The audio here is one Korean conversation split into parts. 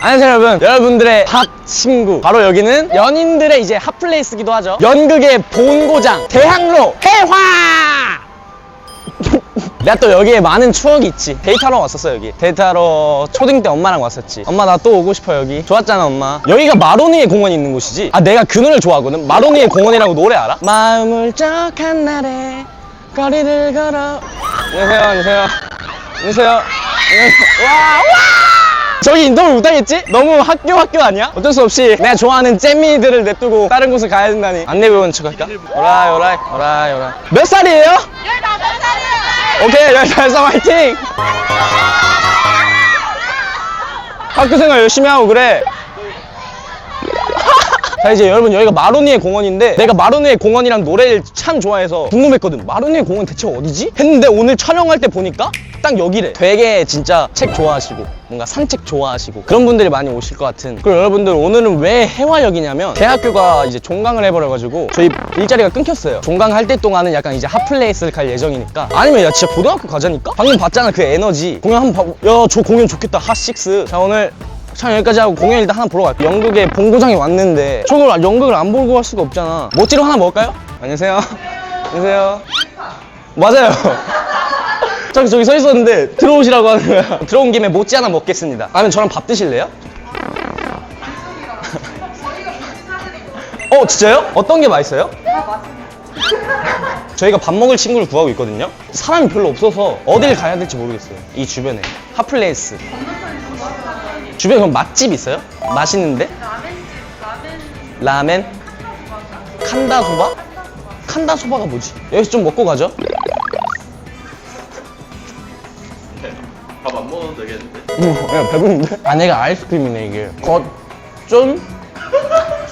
안녕하세요 여러분 여러분들의 핫 친구. 바로 여기는 연인들의 이제 핫플레이스기도 하죠. 연극의 본고장 대학로 해화! 내가 또 여기에 많은 추억이 있지. 데이트하러 왔었어 여기. 데이트하러 초딩 때 엄마랑 왔었지. 엄마 나 또 오고 싶어 여기. 좋았잖아 엄마. 여기가 마로니에 공원이 있는 곳이지. 아 내가 그 노래를 좋아하거든. 마로니에 공원이라고 노래 알아? 마음을 적한 날에 거리를 걸어. 안녕하세요 안녕하세요. 안녕하세요. 안녕하세요. 와 와! 저기 너무 못하겠지? 너무 학교 학교 아니야? 어쩔 수 없이 내가 좋아하는 잼미들을 냅두고 다른 곳을 가야 된다니 안 내 배우는 척 할까? 오라이 오라이 오라이 오라이 몇 살이에요? 15살이요! 오케이 열살상 화이팅! 학교생활 열심히 하고 그래 자 이제 여러분 여기가 마로니에 공원인데 내가 마로니에 공원이랑 노래를 참 좋아해서 궁금했거든. 마로니에 공원 대체 어디지? 했는데 오늘 촬영할 때 보니까 딱 여기래. 되게 진짜 책 좋아하시고 뭔가 산책 좋아하시고 그런 분들이 많이 오실 것 같은. 그리고 여러분들 오늘은 왜 해화역이냐면 대학교가 이제 종강을 해버려가지고 저희 일자리가 끊겼어요. 종강 할 때 동안은 약간 이제 핫플레이스를 갈 예정이니까. 아니면 야 진짜 고등학교 가자니까? 방금 봤잖아 그 에너지. 공연 한번 봐야 저 공연 좋겠다. 핫식스. 자 오늘 참 여기까지 하고 공연 일단 하나 보러 갈게요. 연극에 본고장이 왔는데 저걸 연극을 안 보고 갈 수가 없잖아. 모찌로 하나 먹을까요? 안녕하세요. 안녕하세요. 맞아요. 저기 저기 서 있었는데 들어오시라고 하는 거야. 들어온 김에 모찌 하나 먹겠습니다. 아니면 저랑 밥 드실래요? 어 진짜요? 어떤 게 맛있어요? 저희가 밥 먹을 친구를 구하고 있거든요. 사람이 별로 없어서 어딜 가야 될지 모르겠어요. 이 주변에. 핫플레이스 주변에 그럼 맛집 있어요? 맛있는데? 라멘? 칸다 소바? 칸다 소바가 뭐지? 여기서 좀 먹고 가죠? 밥 안 먹어도 되겠는데? 어, 야 배부른데? 안에가 아이스크림이네 이게 겉쫀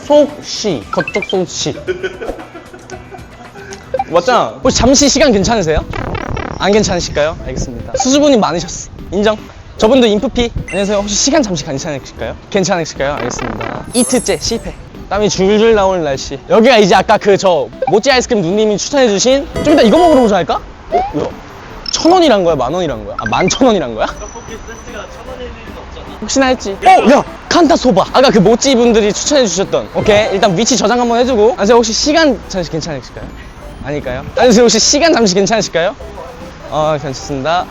속시 겉쪽 속시 맞잖아 혹시 잠시 시간 괜찮으세요? 안 괜찮으실까요? 알겠습니다 수줍음이 많으셨어 인정 저분도 인프피 안녕하세요 혹시 시간 잠시 괜찮으실까요? 괜찮으실까요? 알겠습니다 이트째 실패 땀이 줄줄 나오는 날씨 여기가 이제 아까 그 저 모찌 아이스크림 누님이 추천해주신 좀 이따 이거 먹으러 오자 할까? 어? 뭐야? 천 원이란 거야? 만 원이란 거야? 아 만 천 원이란 거야? 떡볶이 세트가 천 원일 일은. 혹시나 했지? 어! 야! 칸타 소바! 아까 그 모찌 분들이 추천해 주셨던 오케이 일단 위치 저장 한번 해주고 안녕하세요 혹시 시간 잠시 괜찮으실까요? 아닐까요? 안녕하세요 혹시 시간 잠시 괜찮으실까요? 어 괜찮습니다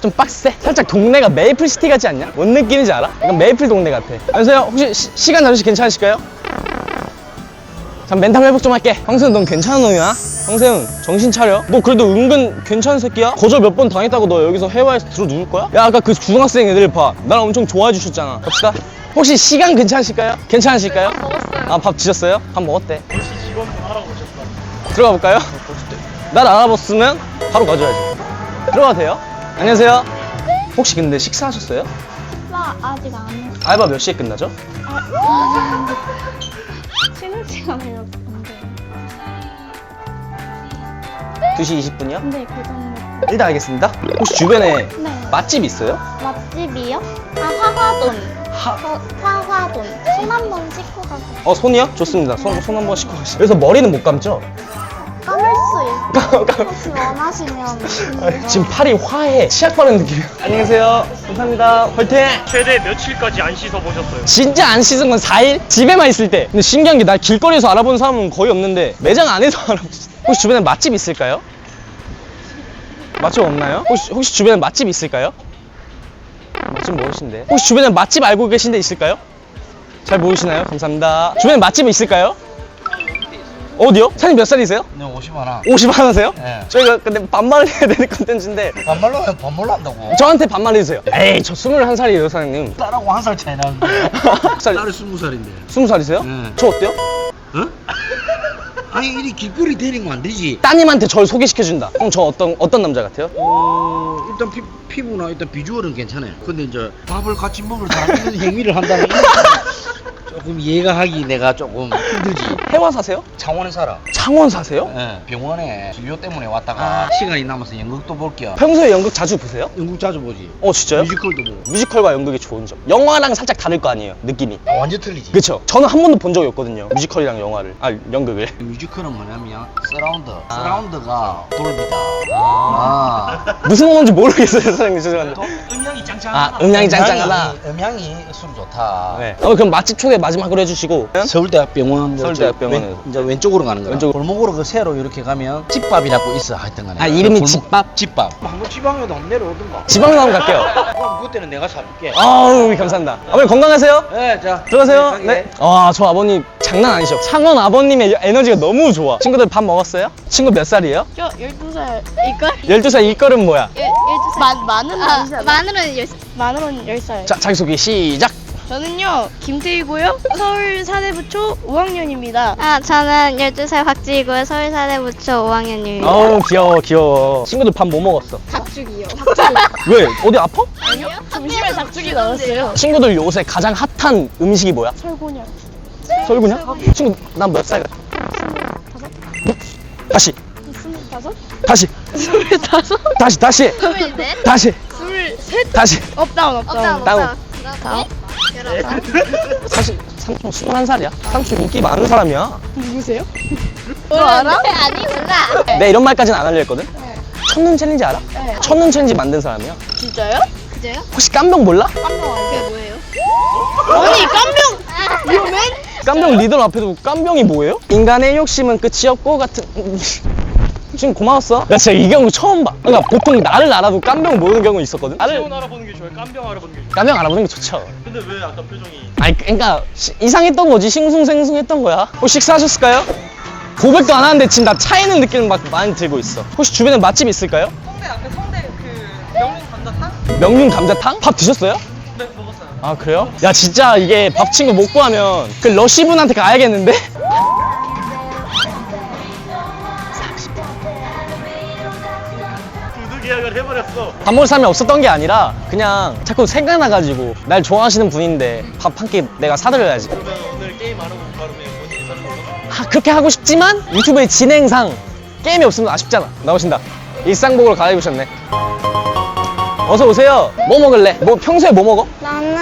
좀 빡세 살짝 동네가 메이플시티 같지 않냐? 뭔 느낌인지 알아? 약간 메이플 동네 같아 안녕하세요 혹시 시, 시간 잠시 괜찮으실까요? 잠 멘탈 회복 좀 할게 황세훈 넌 괜찮은 놈이야? 황세훈 정신 차려 너 그래도 은근 괜찮은 새끼야? 거절 몇 번 당했다고 너 여기서 해와에서 들어 누울 거야? 야 아까 그 중학생 애들 봐날 엄청 좋아해 주셨잖아 갑시다 혹시 시간 괜찮으실까요? 괜찮으실까요? 먹었어요. 아밥 드셨어요? 밥 먹었대 혹시 직원분 하라고 오셨다. 들어가 볼까요? 날 알아봤으면 바로 가져야지 들어가도 돼요? 안녕하세요 혹시 근데 식사하셨어요? 나 아직 안 했어. 알바 몇 시에 끝나죠? 쉬는 시간이었는데. 2시 20분이요? 근데 그 정도. 일단 알겠습니다 혹시 주변에 네. 맛집 있어요? 맛집이요? 아. 하... 저, 사과돈. 손 한 번 씻고 가서. 어 손이요? 좋습니다. 손 손 한번 씻고 가시죠. 그래서 머리는 못 감죠? 감을 수 감- 혹시 원하시면. 아, 지금 팔이 화해. 치약 바르는 느낌이야. 안녕하세요. 감사합니다. 화이팅! 최대 며칠까지 안 씻어 보셨어요? 진짜 안 씻은 건 4일? 집에만 있을 때. 근데 신기한 게 나 길거리에서 알아보는 사람은 거의 없는데 매장 안에서 알아보시. 혹시 주변에 맛집 있을까요? 맛집 없나요? 혹시, 혹시 주변에 맛집 있을까요? 맛집 모르신데. 혹시 주변에 맛집 알고 계신 데 있을까요? 잘 모르시나요? 감사합니다. 주변에 맛집 있을까요? 어디요? 사장님 몇 살이세요? 네, 50 하나. 50 하나세요? 네. 저희가 근데 반말을 해야 되는 컨텐츠인데 반말로 하면 반말로 한다고. 저한테 반말 해주세요 에이 저 21살이에요 사장님 딸하고 한 살 차이 나는데. 살, 딸이 20살인데. 20살이세요? 네. 저 어때요? 어? 아니, 이 길거리 데리면 안 되지. 따님한테 저를 소개시켜준다 그럼 저 어떤 어떤 남자 같아요? 어, 일단 피, 피부나 일단 비주얼은 괜찮아요. 근데 이제 밥을 같이 먹을 수 있는 행위를 한다는 게 조금 이해가 하기 내가 조금 힘들지. 해와 사세요? 창원에 살아. 창원 사세요? 예, 병원에 진료 때문에 왔다가 시간이 남아서 연극도 볼게요. 평소에 연극 자주 보세요? 연극 자주 보지. 어 진짜요? 뮤지컬도 보고. 뮤지컬과 연극의 좋은 점 영화랑 살짝 다를 거 아니에요 느낌이 아, 완전 틀리지. 그쵸 저는 한 번도 본 적이 없거든요 뮤지컬이랑 영화를 아 연극을 뮤지컬은 뭐냐면 서라운드. 서라운드가 돌비다. 아. 아. 무슨 언어인지 모르겠어요 사장님 죄송한데 음량이 짱짱하다. 아 음량이 짱짱하다 음향이, 음향이 술 좋다. 네. 어, 그럼 맛집 초대 마지막으로 해주시고 서울대학병원 서울대학병원에서. 왼, 이제 왼쪽으로 가는 거야. 왼쪽. 골목으로 그 세로 이렇게 가면 집밥이라고 있어 하여튼 간에. 아, 이름이 골목- 집밥? 집밥. 한번 지방에도 한번 내려오든가. 지방에 한번 갈게요 그럼 그때는 내가 사줄게. 아우 감사합니다 어머니 건강하세요 네, 자 들어가세요 가게. 네. 아저 아버님 장난 아니셔 상원 아버님의 에너지가 너무 좋아 친구들 밥 먹었어요? 친구 몇 살이에요? 저 12살 이걸? 12살 일걸음 뭐야? 12살 만, 만은 아, 만으로는 10, 만으로는 10살 자 자기소개 시작 저는요 김태희고요 서울 사대부초 5학년입니다. 아 저는 12살 박지희고요 서울 사대부초 5학년입니다 어우 귀여워 귀여워 친구들 밥 뭐 먹었어? 닭죽이요 왜? 어디 아파? 아니요 점심에 닭죽이 나왔어요. 친구들 요새 가장 핫한 음식이 뭐야? 설고냥. 설구냐? 친구 난 몇 살? 다시 스물다섯? 다시 스물다섯? 다시 다시 스물넷 다시 스물셋? 다시 업다운 업다운. 다운. 다음 사실 삼촌 21살이야 삼촌 인기 많은 사람이야 누구세요? 너 알아? 아니구나 내가 이런 말까지는 안 하려 했거든 첫눈 챌린지 알아? 네. 첫눈 챌린지 만든 사람이야 진짜요? 그제요? 혹시 깜병 몰라? 그게 뭐예요? 아니 깜병 위험해? 깜병 리더 앞에도 깜병이 뭐예요? 인간의 욕심은 끝이 없고 같은 지금 고마웠어 나 진짜 이 경우 처음 봐 그러니까 보통 나를 알아도 깜병 모르는 경우 있었거든 나를 체온 알아보는 게 좋아요? 깜병 알아보는 게 좋아요? 깜병 알아보는 게 좋죠 근데 왜 아까 표정이 아니 그러니까 시- 이상했던 거지 싱숭생숭했던 거야 혹시 식사하셨을까요? 고백도 안 하는데 지금 나 차이는 느끼는 막 많이 들고 있어 혹시 주변에 맛집 있을까요? 성대 앞에 성대 그 명륜 감자탕? 명륜 감자탕? 밥 드셨어요? 네 먹었어요. 아 그래요? 야 진짜 이게 밥 친구 못 구하면 그 러시 분한테 가야겠는데? 밥 먹을 사람이 없었던 게 아니라 그냥 자꾸 생각나가지고 날 좋아하시는 분인데 밥 한 끼 내가 사드려야지 그러면 오늘 게임 안 하고 바로 그냥 본인이 사는 거죠? 아, 그렇게 하고 싶지만 유튜브의 진행상 게임이 없으면 아쉽잖아 나오신다 일상복으로 갈아입으셨네 어서 오세요 뭐 먹을래? 뭐 평소에 뭐 먹어? 나는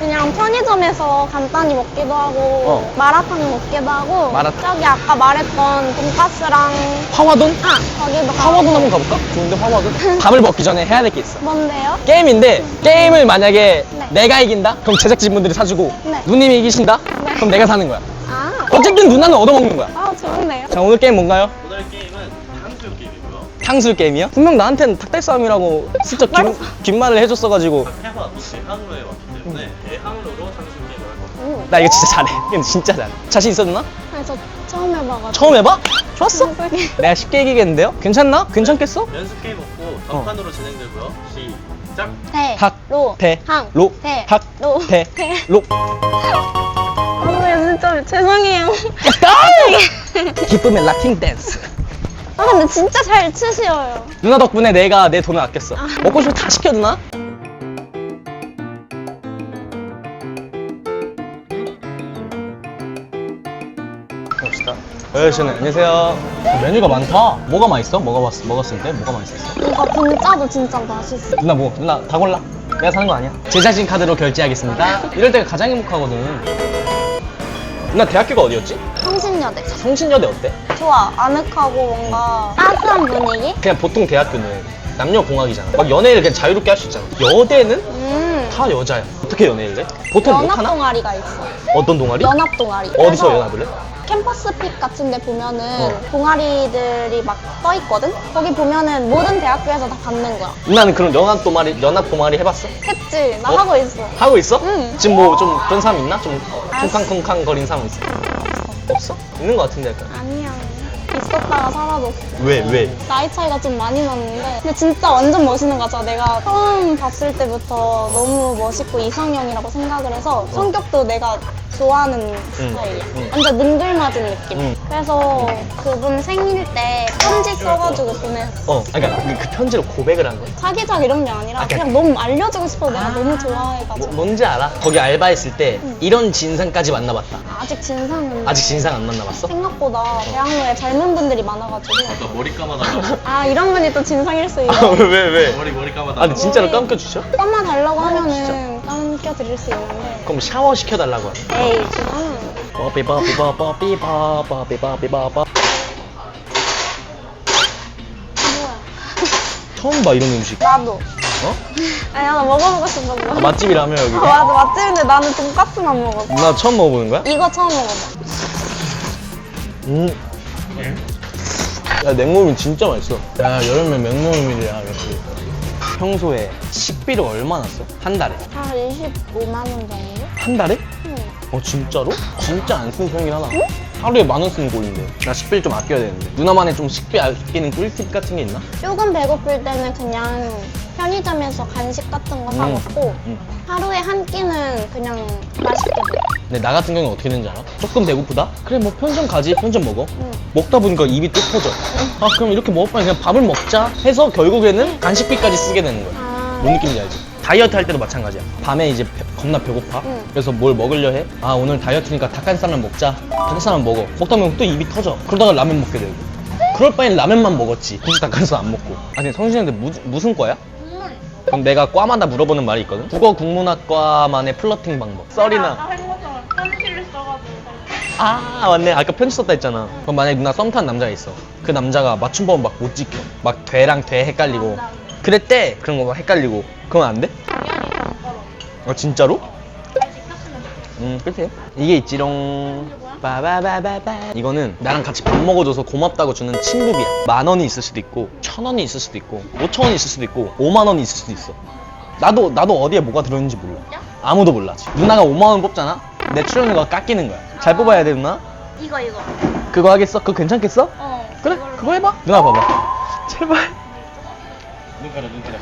그냥 편의점에서 간단히 먹기도 하고 어. 마라탕 먹기도 하고 마라탕. 저기 아까 말했던 돈가스랑 화화돈? 아 거기도 화화돈. 한번 가볼까? 좋은데 화화돈? 밥을 먹기 전에 해야 될 게 있어 뭔데요? 게임인데 게임을 만약에 네. 내가 이긴다? 그럼 제작진분들이 사주고 네. 누님이 이기신다? 그럼 내가 사는 거야 아, 어쨌든 누나는 얻어먹는 거야 아 좋은데요? 자 오늘 게임 뭔가요? 오늘 게임은 탕수육 게임이고요. 탕수육 게임이요? 분명 나한테는 닭달 싸움이라고 슬쩍 긴, 긴 말을 해줬어가지고 해봐 대항으로 해왔기 때문에 게임을 할 거예요. 나 이거 진짜 잘해 근데 진짜 잘해 자신 있어 누나? 아니 저 처음 해봐가지고 처음 해봐? 좋았어 무섭게. 내가 쉽게 이기겠는데요? 괜찮나? 괜찮겠어? 연습 게임 없고 전판으로 진행되고요. 시작. 대, 학, 로, 대, 항, 로, 대, 학, 로, 대, 대. 로 아, 진짜 죄송해요. 기쁨의 락킹 댄스 아, 근데 진짜 잘 치시어요. 누나 덕분에 내가 내 돈을 아꼈어 먹고 싶은 거다 시켜 누나 여여씨는 안녕하세요 메뉴가 많다 뭐가 맛있어? 먹어봤, 먹었을 때 뭐가 맛있었어? 이거 분짜도 진짜 맛있어. 누나 뭐 누나 다 골라 내가 사는 거 아니야 제작진 카드로 결제하겠습니다 이럴 때가 가장 행복하거든 누나 대학교가 어디였지? 성신여대. 성신여대 어때? 좋아. 아늑하고 뭔가 따스한 분위기? 그냥 보통 대학교는 남녀공학이잖아 막 연애를 그냥 자유롭게 할 수 있잖아 여대는 음. 다 여자야 어떻게 연애를 해? 보통 연합 못하나? 동아리가 있어. 어떤 동아리? 연합 동아리. 어디서 그래서 연합을 해? 캠퍼스 픽 같은 데 보면은 어. 동아리들이 막 떠 있거든? 거기 보면은 모든 대학교에서 다 받는 거야. 누나는 그런 연합 동아리 연합 동아리 해봤어? 했지? 나 어? 하고 있어. 하고 있어? 응. 지금 뭐 좀 그런 사람 있나? 좀 아, 쿵쾅쿵쾅 거리는 사람 있어? 없어? 있는 거 같은데 약간 아니야. 있었다가 사라졌어. 왜 왜? 나이 차이가 좀 많이 났는데 근데 진짜 완전 멋있는 거 같아 내가 처음 봤을 때부터 너무 멋있고 이상형이라고 생각을 해서 성격도 내가 좋아하는 스타일이야. 완전 능글맞은 느낌. 응. 그래서 그분 생일 때 편지 써가지고 보냈어. 어, 아, 그러니까 그- 그 편지로 고백을 한 거야. 사귀자 이런 게 아니라 아, 그냥- 그냥 너무 알려주고 싶어서 내가 너무 좋아해가지고. 뭐, 뭔지 알아? 거기 알바했을 때 이런 진상까지 만나봤다. 아직 진상은 아직 진상 안 만나봤어? 생각보다 대학로에 젊은 분들이 많아가지고 아까 머리 감아달라고. 아 이런 분이 또 진상일 수 있어. 왜, 왜? 머리 머리 감아달라고. 아, 근데 진짜로 감겨주셔? 감아 달라고 하면은 감겨드릴 수 있는데 그럼 샤워 시켜달라고 하네. 에이 그거는 뽀삐 뭐야 처음 봐, 이런 음식. 나도 어? 아니야 나 먹어보고 싶었어 아, 맛집이라며, 여기. 아, 맞아 맛집인데 나는 돈까스만 먹었어 나 처음 먹어보는 거야? 이거 처음 먹어봐 음. 야, 냉모밀 진짜 맛있어. 야, 여름에 냉모밀이야, 역시. 평소에 식비를 얼마나 써? 한 달에? 한 25만 원 정도? 한 달에? 응. 어, 진짜로? 진짜 안 쓰는 편이긴 하다. 하루에 만 원 쓰는 꼴인데. 나 식비를 좀 아껴야 되는데. 누나만의 좀 식비 아끼는 꿀팁 같은 게 있나? 조금 배고플 때는 그냥 편의점에서 간식 같은 거 사 음. 먹고 음. 하루에 한 끼는 그냥 맛있게 먹어 근데 나 같은 경우는 어떻게 되는지 알아? 조금 배고프다? 그래 뭐 편의점 가지 편의점 먹어 응. 먹다 보니까 입이 뚝 터져 아 그럼 이렇게 먹을 바에 그냥 밥을 먹자 해서 결국에는 간식비까지 쓰게 되는 거야 아. 뭔 느낌인지 알지? 다이어트 할 때도 마찬가지야 밤에 이제 배- 겁나 배고파 응. 그래서 뭘 먹으려 해? 아 오늘 다이어트니까 닭가슴살을 먹자 닭가슴살 먹어 먹다 보면 또 입이 터져 그러다가 라면 먹게 되고 그럴 바엔 라면만 먹었지 굳이 닭가슴살 안 먹고 아니 성진이한테 무슨, 무슨 과야? 그럼 내가 과마다 물어보는 말이 있거든? 국어 국문학과만의 플러팅 방법. 썰이나. 편지를 써가지고. 아 맞네. 아까 편지 썼다 했잖아. 그럼 만약에 누나 썸 타는 남자가 있어. 그 남자가 맞춤법 막 못 지켜. 막 되랑 돼 헷갈리고. 그랬대. 그런 거 막 헷갈리고. 그러면 안 돼? 어. 진짜로? 음 끝에 이게 있지롱. 빠바바바바. 이거는 나랑 같이 밥 먹어줘서 고맙다고 주는 친구비야. 만 원이 있을 수도 있고 천 원이 있을 수도 있고 오천 원이 있을 수도 있고 오만 원이 있을 수도 있어. 나도 나도 어디에 뭐가 들어있는지 몰라. 아무도 몰라 지금. 누나가 5만 원 뽑잖아? 내 출연료가 깎이는 거야. 잘 뽑아야 돼 누나? 이거 이거. 그거 하겠어? 그거 괜찮겠어? 어. 그래? 그거 해봐. 누나 봐봐. 제발. 눈 가려 눈 가려.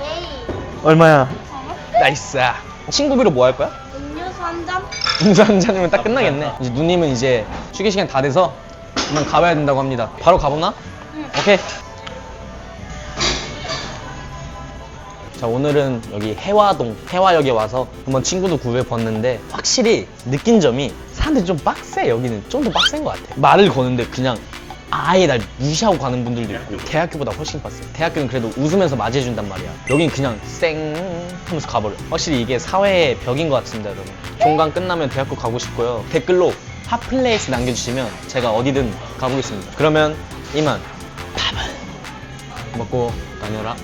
에이. 얼마야? 나이스 친구비로 뭐 할 거야? 음료수 한 잔? 음주 한 잔이면 딱 끝나겠네. 이제 누님은 이제 휴게 시간 다 돼서 그만 가봐야 된다고 합니다. 바로 가보나? 오케이. 자 오늘은 여기 해화동 해화역에 와서 한번 친구도 구해봤는데 확실히 느낀 점이 사람들이 좀 빡세 여기는 좀 더 빡센 것 같아 말을 거는데 그냥 아예 날 무시하고 가는 분들도 있고 대학교보다 훨씬 빡세 대학교는 그래도 웃으면서 맞이해준단 말이야 여긴 그냥 쌩 하면서 가버려. 확실히 이게 사회의 벽인 것 같습니다 여러분. 종강 끝나면 대학교 가고 싶고요. 댓글로 핫플레이스 남겨주시면 제가 어디든 가보겠습니다. 그러면 이만. 밥은 먹고 다녀라